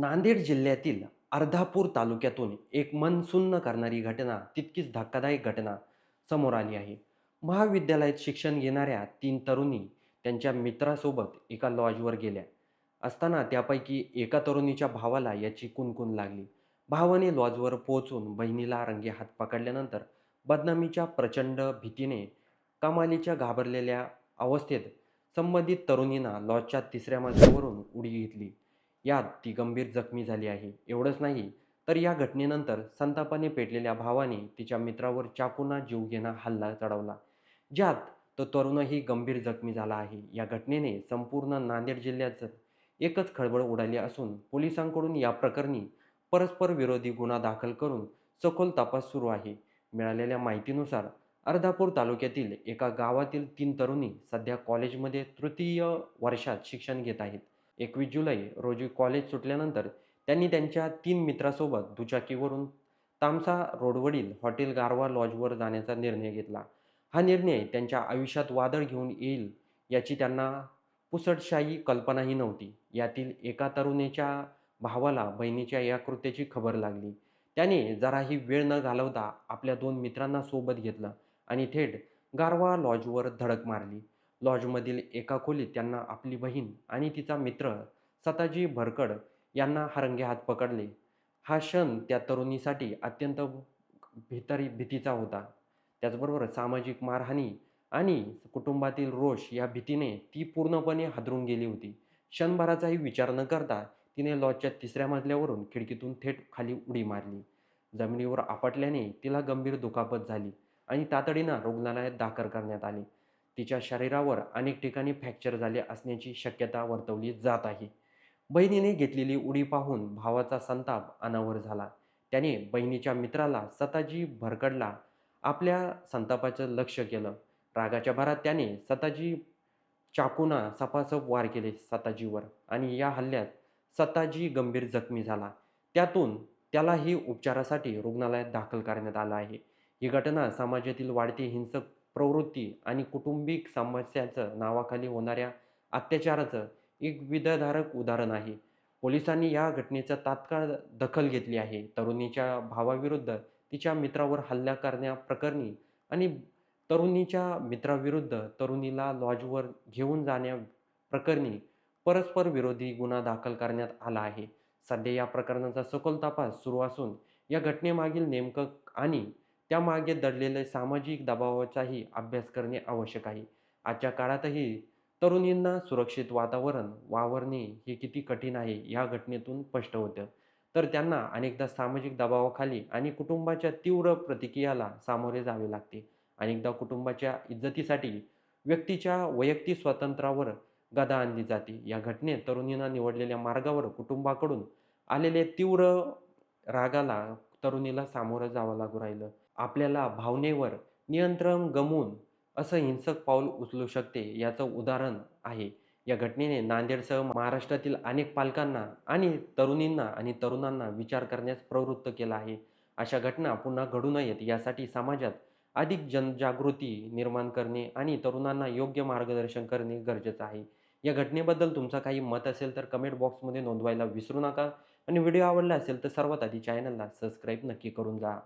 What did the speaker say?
नांदेड जिल्ह्यातील अर्धापूर तालुक्यातून एक मन सुन्न करणारी घटना तितकीच धक्कादायक घटना समोर आली आहे. महाविद्यालयात शिक्षण घेणाऱ्या तीन तरुणी त्यांच्या मित्रासोबत एका लॉजवर गेल्या. असताना त्यापैकी एका तरुणीच्या भावाला याची कुणकुण लागली. भावाने लॉजवर पोहोचून बहिणीला रंगे हात पकडल्यानंतर बदनामीच्या प्रचंड भीतीने कमालीच्या घाबरलेल्या अवस्थेत संबंधित तरुणींना लॉजच्या तिसऱ्या मजल्यावरून उडी घेतली. यात ती गंभीर जखमी झाली आहे. एवढंच नाही तर या घटनेनंतर संतापाने पेटलेल्या भावाने तिच्या मित्रावर चाकूना जीवघेणा हल्ला चढवला. ज्यात तो तरुणही गंभीर जखमी झाला आहे. या घटनेने संपूर्ण नांदेड जिल्ह्याचं एकच खळबळ उडाली असून पोलिसांकडून या प्रकरणी परस्पर विरोधी गुन्हा दाखल करून सखोल तपास सुरू आहे. मिळालेल्या माहितीनुसार अर्धापूर तालुक्यातील एका गावातील तीन तरुणी सध्या कॉलेजमध्ये तृतीय वर्षात शिक्षण घेत आहेत. एकवीस जुलै रोजी कॉलेज सुटल्यानंतर त्यांनी त्यांच्या तीन मित्रासोबत दुचाकीवरून तामसा रोडवरील हॉटेल गारवा लॉजवर जाण्याचा निर्णय घेतला. हा निर्णय त्यांच्या आयुष्यात वादळ घेऊन येईल याची त्यांना पुसटशाही कल्पनाही नव्हती. यातील एका तरुणीच्या भावाला बहिणीच्या या कृत्याची खबर लागली. त्याने जराही वेळ न घालवता आपल्या दोन मित्रांना सोबत घेतलं आणि थेट गारवा लॉजवर धडक मारली. लॉजमधील एका खोलीत त्यांना आपली बहीण आणि तिचा मित्र सताजी भरकड यांना हरंगे हात पकडले. हा क्षण त्या तरुणीसाठी अत्यंत भीतरी भीतीचा होता. त्याचबरोबर सामाजिक मारहाणी आणि कुटुंबातील रोष या भीतीने ती पूर्णपणे हादरून गेली होती. क्षणभराचाही विचार न करता तिने लॉजच्या तिसऱ्या मजल्यावरून खिडकीतून थेट खाली उडी मारली. जमिनीवर आपटल्याने तिला गंभीर दुखापत झाली आणि तातडीनं रुग्णालयात दाखल करण्यात आले. तिच्या शरीरावर अनेक ठिकाणी फ्रॅक्चर झाले असण्याची शक्यता वर्तवली जात आहे. बहिणीने घेतलेली उडी पाहून भावाचा संताप अनावर झाला. त्याने बहिणीच्या मित्राला सताजी भरकडला आपल्या संतापाचं लक्ष केलं. रागाच्या भरात त्याने सताजी चाकूना सपासप वार केले सताजीवर आणि या हल्ल्यात सताजी गंभीर जखमी झाला. त्यातून त्यालाही उपचारासाठी रुग्णालयात दाखल करण्यात आलं आहे. ही घटना समाजातील वाढती हिंसक प्रवृत्ती आणि कुटुंबिक समस्याचं नावाखाली होणाऱ्या अत्याचाराचं एक विधधारक उदाहरण आहे. पोलिसांनी या घटनेचा तात्काळ दखल घेतली आहे. तरुणीच्या भावाविरुद्ध तिच्या मित्रावर हल्ला करण्याप्रकरणी आणि तरुणीच्या मित्राविरुद्ध तरुणीला लॉजवर घेऊन जाण्या प्रकरणी परस्पर विरोधी गुन्हा दाखल करण्यात आला आहे. सध्या या प्रकरणाचा सखोल तपास सुरू असून या घटनेमागील नेमकं आणि त्यामागे दडलेल्या सामाजिक दबावाचाही अभ्यास करणे आवश्यक आहे. आजच्या काळातही तरुणींना सुरक्षित वातावरण वावरणे हे किती कठीण आहे या घटनेतून स्पष्ट होतं. तर त्यांना अनेकदा सामाजिक दबावाखाली आणि कुटुंबाच्या तीव्र प्रतिक्रियाला सामोरे जावे लागते. अनेकदा कुटुंबाच्या इज्जतीसाठी व्यक्तीच्या वैयक्तिक स्वातंत्र्यावर गदा आणली जाते. या घटनेत तरुणींना निवडलेल्या मार्गावर कुटुंबाकडून आलेल्या तीव्र रागाला तरुणीला सामोरं जावं लागू राहिलं. आपल्याला भावनेवर नियंत्रण गमवून असं हिंसक पाऊल उचलू शकते याचं उदाहरण आहे. या घटनेने नांदेडसह महाराष्ट्रातील अनेक पालकांना आणि तरुणींना आणि तरुणांना विचार करण्यास प्रवृत्त केला आहे. अशा घटना पुन्हा घडू नयेत यासाठी समाजात अधिक जनजागृती निर्माण करणे आणि तरुणांना योग्य मार्गदर्शन करणे गरजेचं आहे. या घटनेबद्दल तुमचं काही मत असेल तर कमेंट बॉक्समध्ये नोंदवायला विसरू नका. आणि व्हिडिओ आवडला असेल तर सर्वात आधी चॅनलला सबस्क्राईब नक्की करून जा.